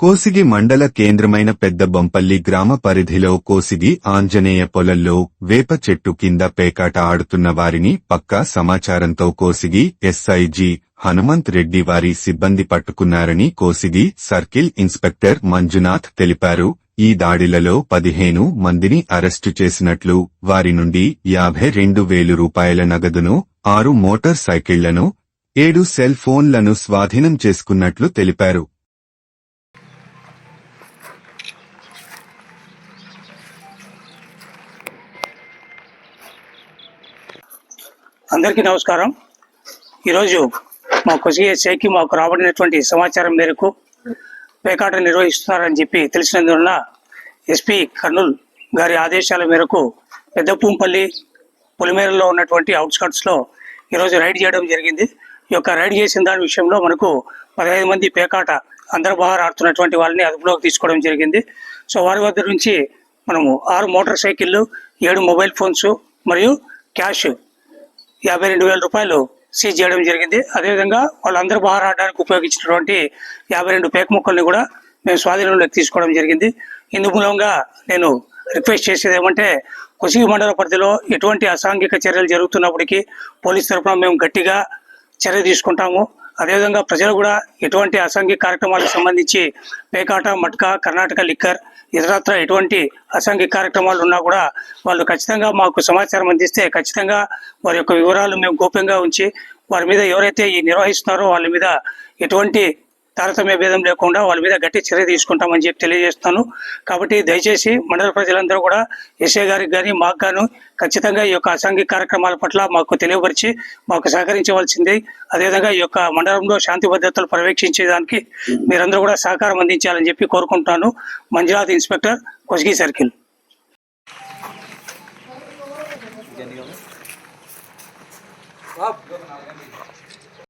కోసిగి మండల కేంద్రమైన పెద్దబంపల్లి గ్రామ పరిధిలో కోసిగి ఆంజనేయ పొలంలో వేప చెట్టు కింద పేకాట ఆడుతున్న వారిని పక్కా సమాచారంతో కోసిగి ఎస్ఐజి హనుమంత్ రెడ్డి వారి సిబ్బంది పట్టుకున్నారని కోసిగి సర్కిల్ ఇన్స్పెక్టర్ మంజునాథ్ తెలిపారు. ఈ దాడిలలో పదిహేను మందిని అరెస్టు చేసినట్లు వారి నుండి యాభై రెండు వేలు రూపాయల నగదును ఆరు మోటార్ సైకిళ్ళను ఏడు సెల్ ఫోన్లను స్వాధీనం చేసుకున్నట్లు తెలిపారు. అందరికీ నమస్కారం. ఈరోజు మా కొసిగే మాకు రాబడినటువంటి సమాచారం మేరకు పేకాట నిర్వహిస్తున్నారని చెప్పి తెలిసినందువలన ఎస్పీ కర్నూల్ గారి ఆదేశాల మేరకు పెద్దపూంపల్లి పులిమేరలో ఉన్నటువంటి అవుట్స్కట్స్లో ఈరోజు రైడ్ చేయడం జరిగింది. ఈ యొక్క రైడ్ చేసిన దాని విషయంలో మనకు పదహైదు మంది పేకాట అందరు బాగా ఆడుతున్నటువంటి వాళ్ళని అదుపులోకి తీసుకోవడం జరిగింది. సో వారి వద్ద నుంచి మనము ఆరు మోటార్ సైకిళ్ళు ఏడు మొబైల్ ఫోన్స్ మరియు క్యాష్ యాభై రెండు వేల రూపాయలు సీజ్ చేయడం జరిగింది. అదేవిధంగా వాళ్ళందరూ బాగా ఆడడానికి ఉపయోగించినటువంటి యాభై రెండు పేక ముక్కల్ని కూడా మేము స్వాధీనంలోకి తీసుకోవడం జరిగింది. ఇందు మూలంగా నేను రిక్వెస్ట్ చేసేది ఏమంటే కొసిగి మండల పరిధిలో ఎటువంటి అసాంఘిక చర్యలు జరుగుతున్నప్పటికీ పోలీస్ తరఫున మేము గట్టిగా చర్య తీసుకుంటాము. అదేవిధంగా ప్రజలు కూడా ఎటువంటి అసాంఘిక కార్యక్రమాలకు సంబంధించి పేకాట మట్కా కర్ణాటక లిక్కర్ ఇతరత్ర ఎటువంటి అసాంఘిక కార్యక్రమాలు ఉన్నా కూడా వాళ్ళు ఖచ్చితంగా మాకు సమాచారం అందిస్తే ఖచ్చితంగా వారి యొక్క వివరాలు మేము గోప్యంగా ఉంచి వారి మీద ఎవరైతే ఈ నిర్వహిస్తున్నారో వాళ్ళ మీద ఎటువంటి తారతమ్య భేదం లేకుండా వాళ్ళ మీద గట్టి చర్య తీసుకుంటామని చెప్పి తెలియజేస్తాను. కాబట్టి దయచేసి మండల ప్రజలందరూ కూడా ఎస్ఏ గారికి కానీ మాకు గాను ఖచ్చితంగా ఈ యొక్క అసాంఘిక కార్యక్రమాల పట్ల మాకు తెలియపరిచి మాకు సహకరించవలసింది. అదేవిధంగా ఈ యొక్క మండలంలో శాంతి భద్రతలు పర్యవేక్షించేదానికి మీరందరూ కూడా సహకారం అందించాలని చెప్పి కోరుకుంటున్నాను. Manjunath inspector Kosigi circle.